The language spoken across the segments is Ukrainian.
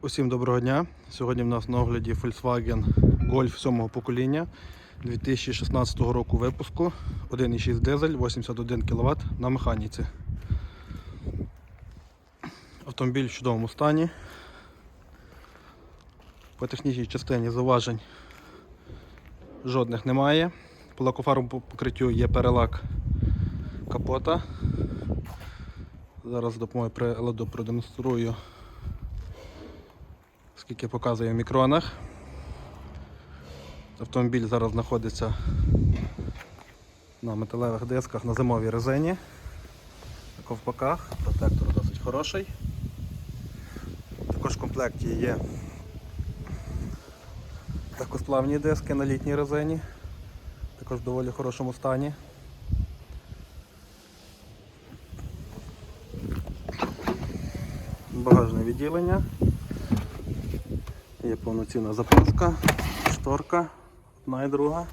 Усім доброго дня. Сьогодні в нас на огляді Volkswagen Golf 7 покоління 2016 року випуску. 1,6 дизель, 81 кВт на механіці. Автомобіль в чудовому стані. По технічній частині зауважень жодних немає. По лакофарбовому покриттю є перелак капота. Зараз допомогою приладу продемонструю скільки показує в мікронах. Автомобіль зараз знаходиться на металевих дисках на зимовій резині, на ковпаках, протектор досить хороший. Також в комплекті є легкосплавні диски на літній резині, також в доволі хорошому стані. Багажне відділення. Є повноцінна запаска, шторка, одна і друга.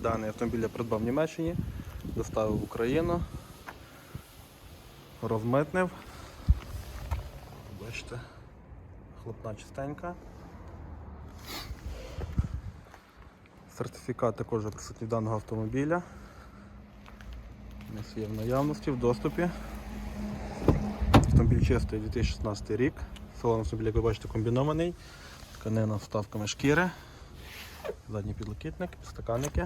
Даний автомобіль я придбав в Німеччині, доставив в Україну, розмитнив. Бачите, хлопна чистенька. Сертифікат також присутній даного автомобіля. У нас є в наявності, в доступі. Автомобіль чистий 2016 рік. Салон автомобіля, як ви бачите, комбінований. Тканина вставками шкіри. Задній підлокітник, підстаканники.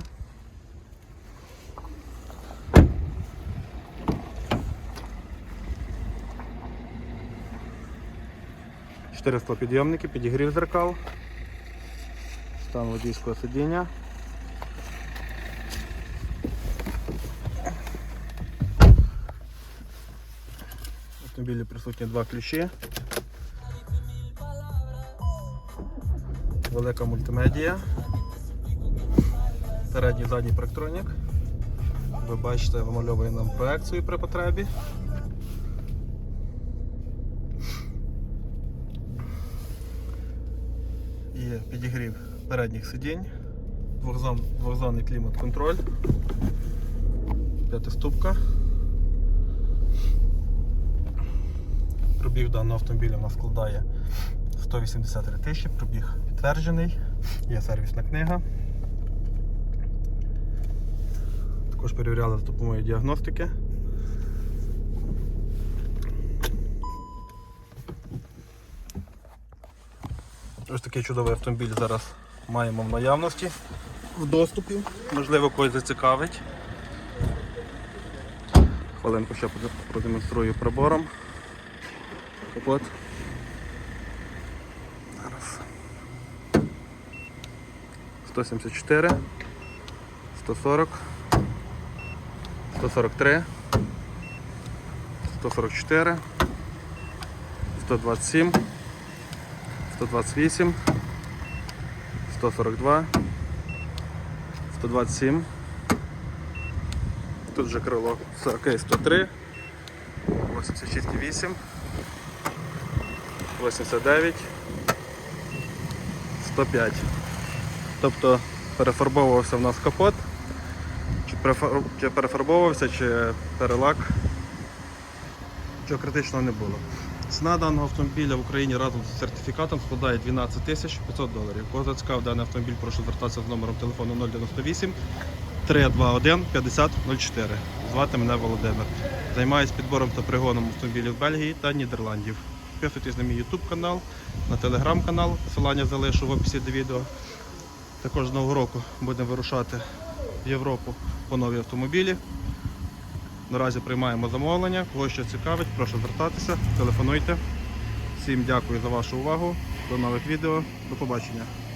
Чотири склопідйомники, підігрів зеркал. Стан водійського сидіння. Автомобілі присутні два ключі. Велика мультимедія. Передній задній проектронік. Ви бачите, вимальовує нам проекцію при потребі. Є підігрів передніх сидінь, двохзон, двохзонний клімат-контроль, п'ятиступка. Пробіг даного автомобіля у нас складає 183 тисячі, пробіг підтверджений, є сервісна книга. Також перевіряли за допомогою діагностики. Ось такий чудовий автомобіль зараз маємо в наявності в доступі. Можливо, когось зацікавить. Хвилинку ще продемонструю прибором. Капот. Зараз. 174, 140, 143, 144, 127, 128, 142, 127. Тут же крило. Окей, 103, 86,8. 89, 105. Тобто перефарбовувався в нас капот, чи, перефар... чи перефарбовувався, чи перелак, чого критичного не було. Ціна даного автомобіля в Україні разом з сертифікатом складає 12 тисяч 500 доларів. Кого зацікавив даний автомобіль, прошу звертатися з номером телефону 098 321 50 04. Звати мене Володимир. Займаюся підбором та пригоном автомобілів Бельгії та Нідерландів. Підписуйтесь на мій YouTube канал, на телеграм канал, посилання залишу в описі до відео. Також з нового року будемо вирушати в Європу по нові автомобілі. Наразі приймаємо замовлення. Кого що цікавить, прошу звертатися, телефонуйте. Всім дякую за вашу увагу. До нових відео. До побачення.